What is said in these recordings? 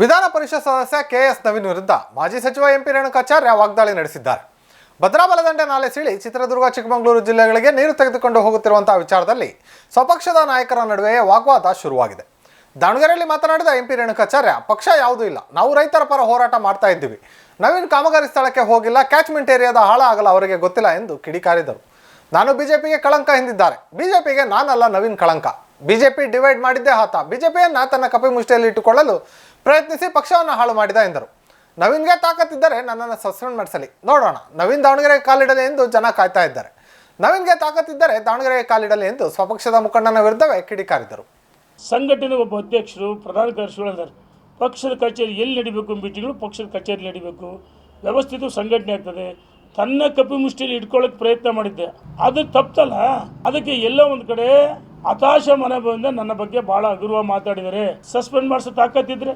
ವಿಧಾನ ಪರಿಷತ್ ಸದಸ್ಯ K S Naveen ವಿರುದ್ಧ ಮಾಜಿ ಸಚಿವ ಎಂಪಿ ರೇಣುಕಾಚಾರ್ಯ ವಾಗ್ದಾಳಿ ನಡೆಸಿದ್ದಾರೆ. ಭದ್ರಾ ಬಲದಂಡೆ ನಾಲೆ ಸೀಳಿ ಚಿತ್ರದುರ್ಗ, ಚಿಕ್ಕಮಗಳೂರು ಜಿಲ್ಲೆಗಳಿಗೆ ನೀರು ತೆಗೆದುಕೊಂಡು ಹೋಗುತ್ತಿರುವಂತಹ ವಿಚಾರದಲ್ಲಿ ಸ್ವಪಕ್ಷದ ನಾಯಕರ ನಡುವೆ ವಾಗ್ವಾದ ಶುರುವಾಗಿದೆ. ದಾವಣಗೆರೆಯಲ್ಲಿ ಮಾತನಾಡಿದ ಎಂಪಿ ರೇಣುಕಾಚಾರ್ಯ, ಪಕ್ಷ ಯಾವುದೂ ಇಲ್ಲ. ನಾವು ರೈತರ ಪರ ಹೋರಾಟ ಮಾಡ್ತಾ ಇದ್ದೀವಿ. ನವೀನ್ ಕಾಮಗಾರಿ ಸ್ಥಳಕ್ಕೆ ಹೋಗಿಲ್ಲ, ಕ್ಯಾಚ್ಮೆಂಟ್ ಏರಿಯಾದ ಹಾಳ ಆಗಲ್ಲ ಅವರಿಗೆ ಗೊತ್ತಿಲ್ಲ ಎಂದು ಕಿಡಿಕಾರಿದರು. ನಾನು ಬಿಜೆಪಿಗೆ ಕಳಂಕ ಎಂದಿದ್ದಾರೆ ಬಿಜೆಪಿಗೆ ನಾನಲ್ಲ ನವೀನ್ ಕಳಂಕ. ಬಿಜೆಪಿ ಡಿವೈಡ್ ಮಾಡಿದ್ದೇ ಆತ. ಬಿಜೆಪಿಯನ್ನ ತನ್ನ ಕಪಿ ಮುಷ್ಟಿಯಲ್ಲಿ ಇಟ್ಟುಕೊಳ್ಳಲು ಪ್ರಯತ್ನಿಸಿ ಪಕ್ಷವನ್ನು ಹಾಳು ಮಾಡಿದ ಎಂದರು. ನವೀನ್ಗೆ ತಾಕತ್ತಿದ್ದರೆ ನನ್ನನ್ನು ಸಸ್ಪೆಂಡ್ ಮಾಡಿಸಲಿ. ನೋಡೋಣ. ನವೀನ್ ದಾವಣಗೆರೆ ಕಾಲಿಡಲಿ ಎಂದು ಜನ ಕಾಯ್ತಾ ಇದ್ದಾರೆ. ನವೀನ್ಗೆ ತಾಕತ್ತಿದ್ದರೆ ದಾವಣಗೆರೆ ಕಾಲಿಡಲಿ ಎಂದು ಸ್ವಪಕ್ಷದ ಮುಖಂಡನ ವಿರುದ್ಧವೇ ಕಿಡಿಕಾರಿದರು. ಸಂಘಟನೆ ಒಬ್ಬ ಅಧ್ಯಕ್ಷರು, ಪ್ರಧಾನ ಕಾರ್ಯದರ್ಶಿಗಳು ಪಕ್ಷದ ಕಚೇರಿ ಎಲ್ಲಿ ನಡಿಬೇಕು ಮೀಟಿಂಗ್ಗಳು ಪಕ್ಷದ ಕಚೇರಿ ನಡಿಬೇಕು. ವ್ಯವಸ್ಥಿತ ಸಂಘಟನೆ ಆಗ್ತದೆ. ತನ್ನ ಕಪಿ ಮುಷ್ಟಿಯಲ್ಲಿ ಇಟ್ಕೊಳ್ಳೋಕೆ ಪ್ರಯತ್ನ ಮಾಡಿದ್ದೆ. ಅದು ತಪ್ಪಲ್ಲ. ಅದಕ್ಕೆ ಎಲ್ಲೋ ಒಂದು ಕಡೆ ಹತಾಶ ಮನೋಭಾವದಿಂದ ನನ್ನ ಬಗ್ಗೆ ಬಹಳ ಹಗುರವ ಮಾತಾಡಿದರೆ ಸಸ್ಪೆಂಡ್ ಮಾಡಿಸೋ ತಾಕತ್ತಿದ್ರೆ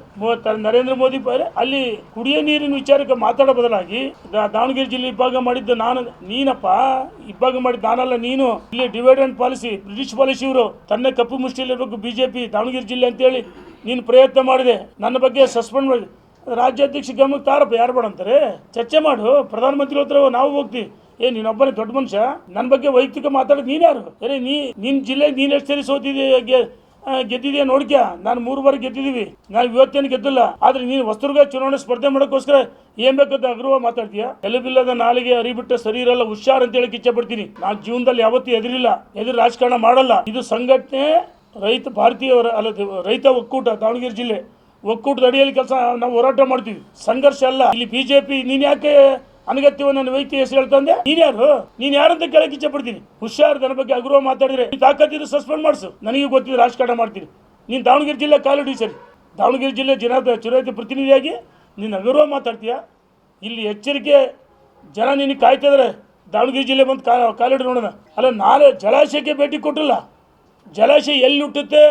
ನರೇಂದ್ರ ಮೋದಿ ಬರೆ ಅಲ್ಲಿ ಕುಡಿಯೋ ನೀರಿನ ವಿಚಾರಕ್ಕೆ ಮಾತಾಡೋ ಬದಲಾಗಿ ದಾವಣಗೆರೆ ಜಿಲ್ಲೆ ಇಬ್ಬಾಗ ಮಾಡಿದ್ದು ನಾನು ನೀನಪ್ಪ. ಇಬ್ಬಾಗ ಮಾಡಿದ್ದು ನಾನಲ್ಲ, ನೀನು. ಇಲ್ಲಿ ಡಿವೈಡ್ ಪಾಲಿಸಿ ಬ್ರಿಟಿಷ್ ಪಾಲಿಸಿ ಇವರು. ತನ್ನ ಕಪ್ಪು ಮುಷ್ಟಿಲಿರಬೇಕು ಬಿಜೆಪಿ, ದಾವಣಗೆರೆ ಜಿಲ್ಲೆ ಅಂತೇಳಿ ನೀನು ಪ್ರಯತ್ನ ಮಾಡಿದೆ. ನನ್ನ ಬಗ್ಗೆ ಸಸ್ಪೆಂಡ್ ಮಾಡಿದೆ ರಾಜ್ಯಾಧ್ಯಕ್ಷ ಗಮನಕ್ಕೆ ತಾರಪ್ಪ, ಯಾರು ಬೇಡ ಅಂತಾರೆ? ಚರ್ಚೆ ಮಾಡು. ಪ್ರಧಾನಮಂತ್ರಿ ಹತ್ರ ನಾವು ಹೋಗ್ತೀವಿ. ಏ, ನೀನೊಬ್ಬನೇ ದೊಡ್ಡ ಮನುಷ್ಯ ನನ್ನ ಬಗ್ಗೆ ವೈಯಕ್ತಿಕ ಮಾತಾಡೋದು ನೀನು ಯಾರು? ಅರೆ ನೀ ನಿನ್ನ ಜಿಲ್ಲೆ ನೀನು ಎಷ್ಟು ಸರಿ ಸೋತಿದ್ದೀಯ ಗೆದ್ದಿದ್ಯಾ ನೋಡ್ಕ್ಯ? ನಾನು ಮೂರು ಬಾರಿ ಗೆದ್ದಿದ್ದೀವಿ ನಾನು ಇವತ್ತೇನು ಗೆದ್ದಿಲ್ಲ. ಆದ್ರೆ ನೀನು ವಸ್ತುರ್ಗ ಚುನಾವಣೆ ಸ್ಪರ್ಧೆ ಮಾಡೋಕ್ಕೋಸ್ಕರ ಏನ್ ಬೇಕಂತ ಅಗ್ರವ ಮಾತಾಡ್ತೀಯ? ಎಲುಬಿಲ್ಲದ ನಾಲಿಗೆ ಅರಿಬಿಟ್ಟ ಶರೀರ ಎಲ್ಲ ಹುಷಾರ್ ಅಂತ ಹೇಳಕ್ ಇಚ್ಛೆ ಪಡ್ತೀನಿ. ನಾನು ಜೀವನದಲ್ಲಿ ಯಾವತ್ತೂ ಎದುರಿಲ್ಲ. ಎದುರು ರಾಜಕಾರಣ ಮಾಡಲ್ಲ. ಇದು ಸಂಘಟನೆ, ರೈತ ಭಾರತೀಯ ಅಲ್ಲ ರೈತ ಒಕ್ಕೂಟ, ದಾವಣಗೆರೆ ಜಿಲ್ಲೆ. ಒಕ್ಕೂಟದ ಅಡಿಯಲ್ಲಿ ಕೆಲಸ ನಾವು ಹೋರಾಟ ಮಾಡ್ತೀವಿ. ಸಂಘರ್ಷ ಅಲ್ಲ. ಇಲ್ಲಿ ಬಿಜೆಪಿ, ನೀನ್ ಯಾಕೆ ಅನಗತ್ಯವ ನನ್ನ ವ್ಯಕ್ತಿ ಹೆಸರು ಹೇಳ್ತಂದೆ ನೀನ್ ಯಾರು? ನೀನ್ ಯಾರಂತ ಕೇಳಕ್ಕೆ ಇಚ್ಛೆ ಪಡ್ತೀನಿ? ಹುಷಾರ್ ನನ್ನ ಬಗ್ಗೆ ಅಗ್ರಹ ಮಾತಾಡಿದ್ರೆ ತಾಕತ್ತಿದ್ರೆ ಸಸ್ಪೆಂಡ್ ಮಾಡಿಸು. ನನಗೆ ಗೊತ್ತಿದೆ ರಾಜಕಾರಣ ಮಾಡ್ತೀನಿ. ನೀನ್ ದಾವಣಗೆರೆ ಜಿಲ್ಲೆ ಕಾಲಿಡಿ ಸರಿ. ದಾವಣಗೆರೆ ಜಿಲ್ಲೆ ಜನ ಚುನಾಯಿತ ಪ್ರತಿನಿಧಿಯಾಗಿ ನೀನು ಅಗೌರವ ಮಾತಾಡ್ತೀಯ? ಇಲ್ಲಿ ಎಚ್ಚರಿಕೆ ಜನ ನಿನಗೆ ಕಾಯ್ತಿದಾರೆ ದಾವಣಗೆರೆ ಜಿಲ್ಲೆ ಬಂದು ಕಾ ಕಾಲಿಡಿ ನೋಡೋಣ. ಅಲ್ಲ, ನಾಳೆ ಜಲಾಶಯಕ್ಕೆ ಭೇಟಿ ಕೊಟ್ಟಿಲ್ಲ ಜಲಾಶಯ ಎಲ್ಲಿ ಹುಟ್ಟುತ್ತೆ?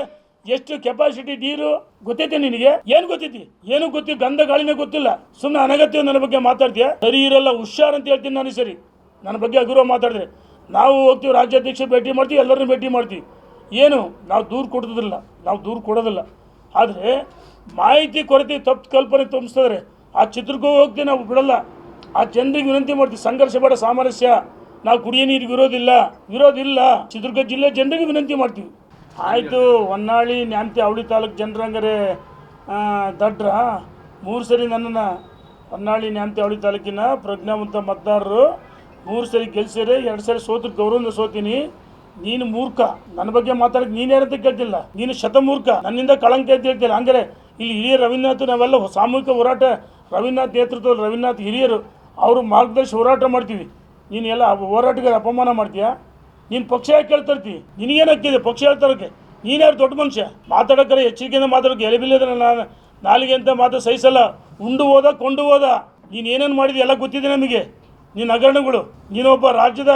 ಎಷ್ಟು ಕೆಪಾಸಿಟಿ ನೀರು ಗೊತ್ತೈತೆ ನಿನಗೆ? ಏನು ಗೊತ್ತೈತಿ? ಏನು ಗೊತ್ತಿ? ಗಂಧ ಗಾಳಿನೇ ಗೊತ್ತಿಲ್ಲ. ಸುಮ್ಮನೆ ಅನಗತ್ಯ ನನ್ನ ಬಗ್ಗೆ ಮಾತಾಡ್ತೀಯ? ಸರಿ ಇರಲ್ಲ, ಹುಷಾರ್ ಅಂತ ಹೇಳ್ತೀನಿ ನಾನು ಸರಿ. ನನ್ನ ಬಗ್ಗೆ ಅಗುರು ಮಾತಾಡಿದ್ರೆ. ನಾವು ಹೋಗ್ತೀವಿ, ರಾಜ್ಯಾಧ್ಯಕ್ಷ ಭೇಟಿ ಮಾಡ್ತೀವಿ, ಎಲ್ಲರನ್ನೂ ಭೇಟಿ ಮಾಡ್ತೀವಿ. ಏನು? ನಾವು ದೂರು ಕೊಡೋದಿಲ್ಲ. ನಾವು ದೂರು ಕೊಡೋದಿಲ್ಲ. ಆದರೆ ಮಾಹಿತಿ, ಕೊರತೆ, ತಪ್ಪು ಕಲ್ಪನೆ ತುಂಬಿಸಿದ್ರೆ ಆ ಚಿತ್ರಕ್ಕೂ ಹೋಗ್ತೀವಿ, ನಾವು ಬಿಡಲ್ಲ. ಆ ಜನರಿಗೆ ವಿನಂತಿ ಮಾಡ್ತೀವಿ, ಸಂಘರ್ಷ ಬೇಡ, ಸಾಮರಸ್ಯ. ನಾವು ಕುಡಿಯೋ ನೀರಿಗೆ ಇರೋದಿಲ್ಲ ವಿರೋಧ ಇಲ್ಲ. ಚಿತ್ರದುರ್ಗ ಜಿಲ್ಲೆ ಜನರಿಗೆ ವಿನಂತಿ ಮಾಡ್ತೀವಿ. ಆಯಿತು, ಹೊನ್ನಾಳಿ, ನ್ಯಾಮತಿ, ಅವಳಿ ತಾಲೂಕು ಜನರಂಗರೆ ದಡ್ರ, ಮೂರು ಸರಿ ನನ್ನನ್ನು ಹೊನ್ನಾಳಿ, ನ್ಯಾಮತಿ, ಅವಳಿ ತಾಲೂಕಿನ ಪ್ರಜ್ಞಾವಂತ ಮತದಾರರು ಮೂರು ಸರಿ ಗೆಲ್ಸಿದ್ರೆ ಎರಡು ಸರಿ ಸೋತು ಗೌರವದಿಂದ ಸೋತೀನಿ. ನೀನು ಮೂರ್ಖ. ನನ್ನ ಬಗ್ಗೆ ಮಾತಾಡಕ್ಕೆ ನೀನು ಯಾರಂತ ಕೇಳ್ತಿಲ್ಲ. ನೀನು ಶತಮೂರ್ಖ ನನ್ನಿಂದ ಕಳಂಕ ಅಂತ ಹೇಳ್ತಿಲ್ಲ ಹಂಗಾರೆ ಇಲ್ಲಿ ಹಿರಿಯ ರವೀಂದ್ರನಾಥ್ ನಾವೆಲ್ಲ ಸಾಮೂಹಿಕ ಹೋರಾಟ, ರವೀಂದ್ರನಾಥ್ ನೇತೃತ್ವದಲ್ಲಿ ರವೀಂದ್ರನಾಥ್ ಹಿರಿಯರು, ಅವರು ಮಾರ್ಗದರ್ಶಿ ಹೋರಾಟ ಮಾಡ್ತೀವಿ. ನೀನು ಎಲ್ಲ ಹೋರಾಟಗಾರ ಅಪಮಾನ ಮಾಡ್ತೀಯಾ? ನೀನು ಪಕ್ಷ ಯಾಕೆ ಕೇಳ್ತಾ ನಿನಗೇನಕ್ಕಿದೆ ಪಕ್ಷ ಹೇಳ್ತಾರಕ್ಕೆ ನೀನು ಯಾರು ದೊಡ್ಡ ಮನುಷ್ಯ? ಮಾತಾಡೋಕ್ರೆ ಎಚ್ಚರಿಕೆಯಿಂದ ಮಾತಾಡೋಕೆ ಎಲೆಬಿಲ್ಲದ್ರೆ ನಾನು ನಾಲಿಗೆ ಅಂತ ಮಾತು ಸಹಿಸಲ್ಲ. ಉಂಡು ಹೋದ, ಕೊಂಡು ಹೋದ. ನೀನು ಏನೇನು ಮಾಡಿದೆ ಎಲ್ಲ ಗೊತ್ತಿದೆ ನಮಗೆ. ನಿನ್ನ ಹಗರಣಗಳು. ನೀನೊಬ್ಬ ರಾಜ್ಯದ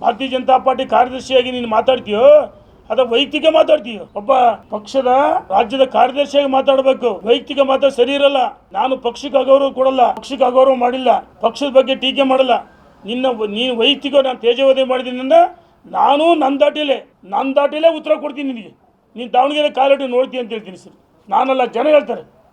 ಭಾರತೀಯ ಜನತಾ ಪಾರ್ಟಿ ಕಾರ್ಯದರ್ಶಿಯಾಗಿ ನೀನು ಮಾತಾಡ್ತೀಯೋ? ಅದ ವೈಯಕ್ತಿಕ ಮಾತಾಡ್ತೀವಿ ಒಬ್ಬ ಪಕ್ಷದ ರಾಜ್ಯದ ಕಾರ್ಯದರ್ಶಿಯಾಗಿ ಮಾತಾಡಬೇಕು. ವೈಯಕ್ತಿಕ ಮಾತಾಡ ಸರಿ ಇರಲ್ಲ. ನಾನು ಪಕ್ಷಕ್ಕೆ ಅಗೌರವ ಕೊಡಲ್ಲ. ಪಕ್ಷಕ್ಕೆ ಅಗೌರವ ಮಾಡಿಲ್ಲ. ಪಕ್ಷದ ಬಗ್ಗೆ ಟೀಕೆ ಮಾಡಲ್ಲ. ನಿನ್ನ ನೀನು ವೈಯಕ್ತಿಕ ನಾನು ತೇಜವಧೆ ಮಾಡಿದ್ದೀನಿ ನಾನು ನನ್ನ ದಾಟಿಲೆ ನನ್ನ ದಾಟಿಲೇ ಉತ್ತರ ಕೊಡ್ತೀನಿ ನಿನಗೆ. ನೀನು ದಾವಣಗೆರೆ ಕಾಲಿಟ್ಟು ನೋಡ್ತೀನಿ ಅಂತ ಹೇಳ್ತೀನಿ ಸರ್. ನಾನಲ್ಲ, ಜನ ಹೇಳ್ತಾರೆ.